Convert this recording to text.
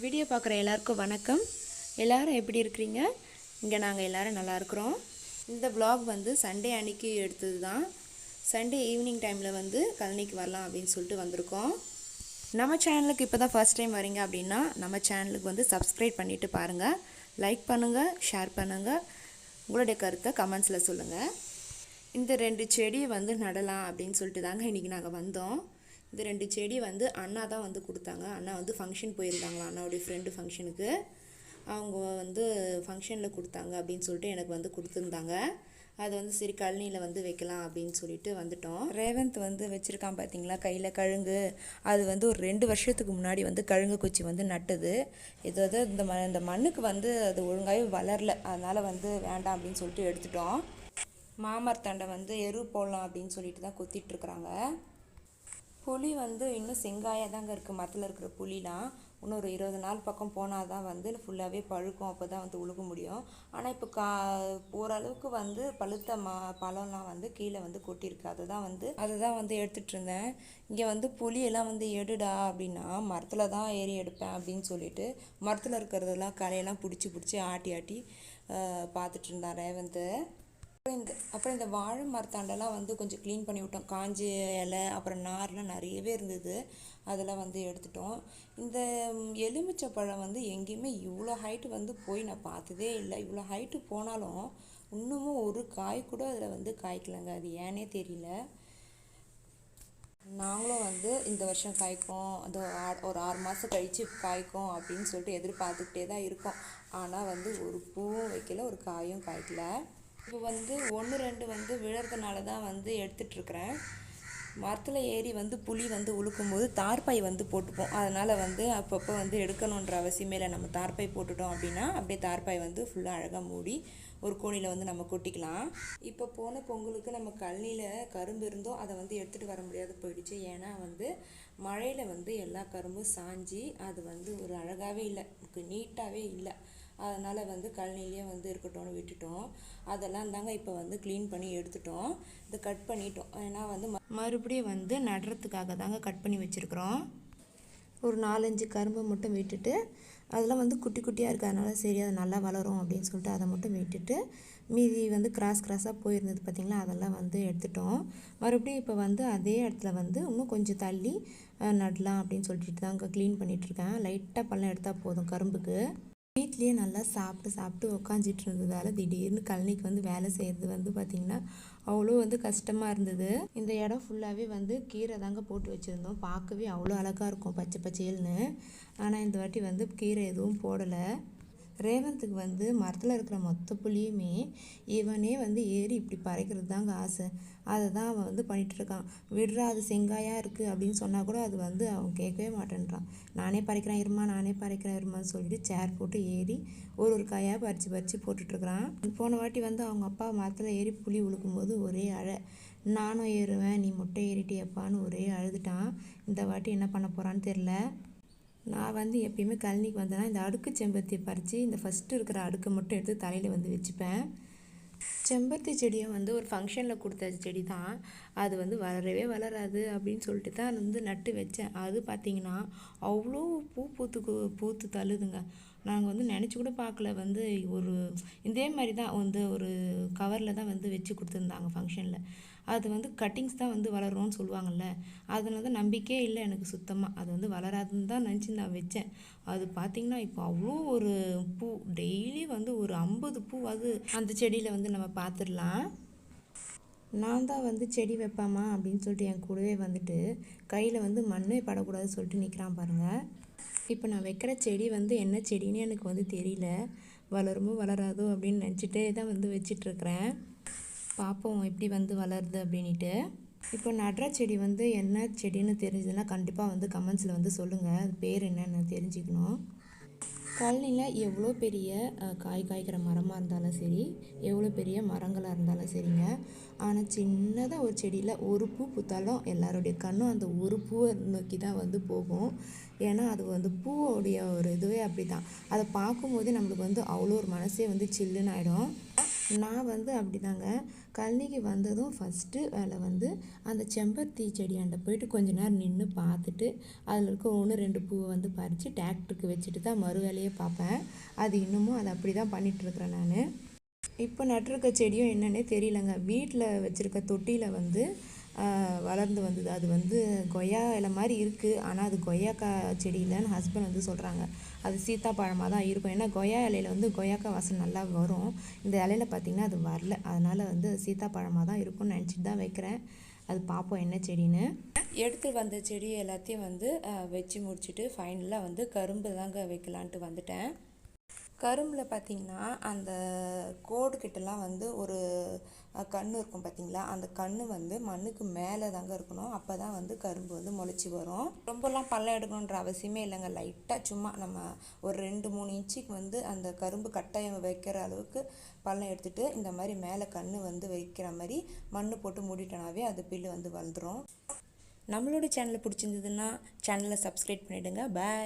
Video பார்க்குற எல்லாருக்கும் வணக்கம். எல்லோரும் எப்படி இருக்கிறீங்க? இங்கே நாங்கள் எல்லாரும் நல்லா இருக்கிறோம். இந்த வ்ளாக் வந்து சண்டே அன்னைக்கு எடுத்தது தான். சண்டே ஈவினிங் டைமில் வந்து கழனிக்கு வரலாம் அப்படின்னு சொல்லிட்டு வந்திருக்கோம். நம்ம சேனலுக்கு இப்போ தான் ஃபர்ஸ்ட் டைம் வரீங்க அப்படின்னா நம்ம சேனலுக்கு வந்து சப்ஸ்கிரைப் பண்ணிவிட்டு பாருங்கள் லைக் பண்ணுங்கள் ஷேர் பண்ணுங்கள் உங்களுடைய கருத்தை கமெண்ட்ஸில் சொல்லுங்கள் இந்த ரெண்டு செடியை வந்து நடலாம் அப்படின்னு சொல்லிட்டு தாங்க இன்றைக்கி நாங்கள் வந்தோம். இந்த ரெண்டு செடி வந்து அண்ணா தான் வந்து கொடுத்தாங்க. அண்ணா வந்து ஃபங்க்ஷன் போயிருந்தாங்களா? அண்ணாவுடைய ஃப்ரெண்டு ஃபங்க்ஷனுக்கு அவங்க வந்து ஃபங்க்ஷனில் கொடுத்தாங்க அப்படின்னு சொல்லிட்டு எனக்கு வந்து கொடுத்துருந்தாங்க. அது வந்து சரி கழனியில் வந்து வைக்கலாம் அப்படின்னு சொல்லிட்டு வந்துட்டோம். ரேவந்த் வந்து வச்சுருக்கான் பார்த்தீங்களா கையில் கழுங்கு. அது வந்து ஒரு ரெண்டு வருஷத்துக்கு முன்னாடி வந்து கழுங்கு குச்சி வந்து நட்டுது. இது வந்து இந்த ம இந்த மண்ணுக்கு வந்து அது ஒழுங்காகவே வளரல. அதனால் வந்து வேண்டாம் அப்படின்னு சொல்லிட்டு எடுத்துட்டோம். மாமரத்தாண்டை வந்து எரு போடலாம் அப்படின்னு சொல்லிட்டு தான் குத்திட்டுருக்குறாங்க புளி வந்து இன்னும் செங்காயாக தாங்க இருக்குது மரத்தில் இருக்கிற புளிலாம் இன்னும் ஒரு இருபது நாள் பக்கம் போனால் தான் வந்து ஃபுல்லாகவே பழுக்கும். அப்போ தான் வந்து உழுக முடியும். ஆனால் இப்போ கா ஓரளவுக்கு வந்து பழுத்த மா பழம்லாம் வந்து கீழே வந்து கொட்டியிருக்கு. அதுதான் வந்து அதுதான் வந்து எடுத்துகிட்டு இருந்தேன். இங்கே வந்து புளியெல்லாம் வந்து எடுடா அப்படின்னா மரத்தில் தான் ஏறி எடுப்பேன் அப்படின்னு சொல்லிட்டு மரத்தில் இருக்கிறதெல்லாம் கலையெல்லாம் பிடிச்சி பிடிச்சி ஆட்டி ஆட்டி ஆஹ் பார்த்துட்டு இருந்தான் ரேவந்த். அப்புறம் இந்த அப்புறம் இந்த வாழை மரத்தாண்டெல்லாம் வந்து கொஞ்சம் க்ளீன் பண்ணி விட்டோம். காஞ்ச இலை அப்புறம் நார்லாம் நிறையவே இருந்தது. அதெல்லாம் வந்து எடுத்துட்டோம். இந்த எலுமிச்சை பழம் வந்து எங்கேயுமே இவ்வளோ ஹைட்டு வந்து போய் நான் பார்த்ததே இல்லை. இவ்வளோ ஹைட்டு போனாலும் இன்னமும் ஒரு காய் கூட அதில் வந்து காய்க்கலங்க. அது ஏனே தெரியல. நாங்களும் வந்து இந்த வருஷம் காய்க்கும் அது ஆ- ஒரு ஆறு மாதம் கழித்து காய்க்கும் அப்படின்னு சொல்லிட்டு எதிர்பார்த்துக்கிட்டே தான் இருக்கோம். ஆனால் வந்து ஒரு பூவும் வைக்கல ஒரு காயும் காய்க்கல. இப்போ வந்து ஒன்று ரெண்டு வந்து விழறதுனால தான் வந்து எடுத்துட்ருக்குறேன். மரத்தில் ஏறி வந்து புளி வந்து உழுக்கும்போது தார்பாய் வந்து போட்டுப்போம். அதனால் வந்து அப்பப்போ வந்து எடுக்கணுன்ற அவசியமே இல்லை. நம்ம தார்பாய் போட்டுட்டோம் அப்படின்னா அப்படியே தார்பாய் வந்து ஃபுல்லாக அழகாக மூடி ஒரு கோணியில் வந்து நம்ம கொட்டிக்கலாம். இப்போ போன பொங்கலுக்கு நம்ம கழனியில் கரும்பு இருந்தோம் அதை வந்து எடுத்துகிட்டு வர முடியாது போயிடுச்சு. ஏன்னா வந்து மழையில் வந்து எல்லா கரும்பும் சாஞ்சி அது வந்து ஒரு அழகாகவே இல்லை. நீட்டாகவே இல்லை. அதனால் வந்து கழனிலேயே வந்து இருக்கட்டும்னு விட்டுட்டோம். அதெல்லாம் தாங்க இப்போ வந்து க்ளீன் பண்ணி எடுத்துட்டோம். இதை கட் பண்ணிட்டோம். ஏன்னா வந்து ம- மறுபடியும் வந்து நடுறதுக்காக தாங்க கட் பண்ணி வச்சுருக்குறோம். ஒரு நாலஞ்சு கரும்பை மட்டும் விட்டுட்டு அதெல்லாம் வந்து குட்டி குட்டியாக இருக்கிறதுனால சரி அது நல்லா வளரும் அப்படின்னு சொல்லிட்டு அதை மட்டும் விட்டுட்டு மீதி வந்து கிராஸ் கிராஸாக போயிருந்தது பார்த்திங்களா அதெல்லாம் வந்து எடுத்துட்டோம். மறுபடியும் இப்போ வந்து அதே இடத்துல வந்து இன்னும் கொஞ்சம் தள்ளி நடலாம் அப்படின்னு சொல்லிட்டு தாங்க க்ளீன் பண்ணிகிட்ருக்கேன் லைட்டாக பள்ளம் எடுத்தால் போதும் கரும்புக்கு. வீட்லேயே நல்லா சாப்பிட்டு சாப்பிட்டு உக்காஞ்சிட்டு இருந்ததால் திடீர்னு கழனிக்கு வந்து வேலை செய்கிறது வந்து பார்த்திங்கன்னா அவ்வளோ வந்து கஷ்டமாக இருந்தது. இந்த இடம் ஃபுல்லாகவே வந்து கீரை தாங்க போட்டு வச்சுருந்தோம். பார்க்கவே அவ்வளோ அழகாக இருக்கும் பச்சை பச்சேல்னு ஆனால் இந்த வாட்டி வந்து கீரை எதுவும் போடலை. ரேவந்துக்கு வந்து மரத்தில் இருக்கிற மொத்த புளியுமே இவனே வந்து ஏறி இப்படி பறைக்கிறது தாங்க ஆசை. அதை தான் அவன் வந்து பண்ணிகிட்ருக்கான் விடுறா அது செங்காயாக இருக்குது அப்படின்னு சொன்னால் கூட அது வந்து அவன் கேட்கவே மாட்டேன்றான். நானே பறிக்கிறேன் இருமா நானே பறிக்கிறேன் இருமான்னு சொல்லிட்டு சேர் போட்டு ஏறி ஒரு ஒரு காயாக பறித்து பறித்து போட்டுட்ருக்குறான் போன வாட்டி வந்து அவங்க அப்பா மரத்தில் ஏறி புளி உழுக்கும்போது ஒரே அழை. நானும் ஏறுவேன் நீ முட்டை ஏறிட்டியப்பான்னு ஒரே அழுதுட்டான். இந்த வாட்டி என்ன பண்ண போகிறான்னு தெரில நான் வந்து எப்பயுமே கழனிக்கு வந்தேன்னா இந்த அடுக்கு செம்பருத்தி பறித்து இந்த ஃபஸ்ட்டு இருக்கிற அடுக்கை மட்டும் எடுத்து தலையில் வந்து வச்சுப்பேன். செம்பருத்தி செடியை வந்து ஒரு ஃபங்க்ஷனில் கொடுத்த செடி தான் அது வந்து வளரவே வளராது அப்படின்னு சொல்லிட்டு தான் வந்து நட்டு வச்சேன். அது பார்த்தீங்கன்னா அவ்வளோ பூ பூத்துக்கு பூத்து தள்ளுதுங்க. நாங்கள் வந்து நினச்சி கூட பார்க்கல வந்து ஒரு இதே மாதிரி தான் வந்து ஒரு கவரில் தான் வந்து வச்சு கொடுத்துருந்தாங்க ஃபங்க்ஷனில் அது வந்து கட்டிங்ஸ் தான் வந்து வளரும்னு சொல்லுவாங்கள்ல அதனால தான் நம்பிக்கையே இல்லை எனக்கு சுத்தமாக அது வந்து வளராதுன்னு தான் நினச்சி நான் வச்சேன். அது பார்த்திங்கன்னா இப்போ அவ்வளோ ஒரு பூ டெய்லி வந்து ஒரு ஐம்பது பூவாவது அந்த செடியில் வந்து நம்ம பார்த்துடலாம். நான் தான் வந்து செடி வைப்பாமா அப்படின்னு சொல்லிட்டு என் கூடவே வந்துட்டு கையில் வந்து மண்ணே படக்கூடாது சொல்லிட்டு நிற்கிறான் பாருங்கள் இப்போ நான் வைக்கிற செடி வந்து என்ன செடின்னு எனக்கு வந்து தெரியல. வளருமோ வளராதோ அப்படின்னு நினச்சிட்டே தான் வந்து வச்சிட்ருக்கிறேன் பார்ப்போம் எப்படி வந்து வளருது அப்படின்ட்டு இப்போ நடுற செடி வந்து என்ன செடின்னு தெரிஞ்சதுன்னா கண்டிப்பாக வந்து கமெண்ட்ஸில் வந்து சொல்லுங்கள் அது பேர் என்னென்னு தெரிஞ்சுக்கணும். கழனியில் எவ்வளோ பெரிய காய் காய்க்கிற மரமாக இருந்தாலும் சரி எவ்வளோ பெரிய மரங்களாக இருந்தாலும் சரிங்க. ஆனால் சின்னதாக ஒரு செடியில் ஒரு பூ பூத்தாலும் எல்லாருடைய கண்ணும் அந்த ஒரு பூவை நோக்கி தான் வந்து போகும். ஏன்னா அது வந்து பூவோடைய ஒரு இதுவே அப்படி தான் அதை பார்க்கும்போதே நம்மளுக்கு வந்து அவ்வளோ ஒரு மனசே வந்து சில்லுன்னு ஆகிடும் நான் வந்து அப்படிதாங்க. கழனிக்கு வந்ததும் ஃபஸ்ட்டு வேலை வந்து அந்த செம்பருத்தி செடியாண்ட போயிட்டு கொஞ்ச நேரம் நின்று பார்த்துட்டு அதில் இருக்க ஒன்று ரெண்டு பூவை வந்து பறித்து டிராக்டருக்கு வச்சுட்டு தான் மறு வேலையே பார்ப்பேன். அது இன்னமும் அதை அப்படி தான் பண்ணிகிட்ருக்குறேன் நான். இப்போ நட்டிருக்க செடியும் என்னன்னே தெரியலங்க. வீட்டில் வச்சுருக்க தொட்டியில் வந்து வளர்ந்து வந்தது. அது வந்து கொய்யா இலை மாதிரி இருக்குது ஆனால் அது கொய்யாக்காய் செடி இல்லைன்னு ஹஸ்பண்ட் வந்து சொல்கிறாங்க அது சீத்தாப்பழமாக தான் இருக்கும். ஏன்னா கொய்யா இலையில வந்து கொய்யாக்காய் வாசம் நல்லா வரும். இந்த இலையில பார்த்திங்கன்னா அது வரல. அதனால் வந்து சீத்தாப்பழமாக தான் இருக்கும்னு நினச்சிட்டு தான் வைக்கிறேன். அது பார்ப்போம் என்ன செடின்னு. எடுத்து வந்த செடி எல்லாத்தையும் வந்து வச்சு முடிச்சுட்டு ஃபைனலாக வந்து கரும்பு தாங்க வைக்கலான்ட்டு வந்துட்டேன். கரும்பில் பார்த்தீங்கன்னா அந்த கோடு கிட்டலாம் வந்து ஒரு கண் இருக்கும் பார்த்தீங்களா அந்த கண் வந்து மண்ணுக்கு மேலே தாங்க இருக்கணும். அப்போ தான் வந்து கரும்பு வந்து முளைச்சி வரும். ரொம்பலாம் பள்ளம் எடுக்கணுன்ற அவசியமே இல்லைங்க. லைட்டாக சும்மா நம்ம ஒரு ரெண்டு மூணு இன்ச்சுக்கு வந்து அந்த கரும்பு கட்டாயம் வைக்கிற அளவுக்கு பள்ளம் எடுத்துட்டு இந்த மாதிரி மேலே கண் வந்து வைக்கிற மாதிரி மண் போட்டு மூடிட்டோனாவே அது பில்லு வந்து வளர்ந்துடும் நம்மளோட சேனலை பிடிச்சிருந்ததுன்னா சேனலை சப்ஸ்கிரைப் பண்ணிவிடுங்க பாய்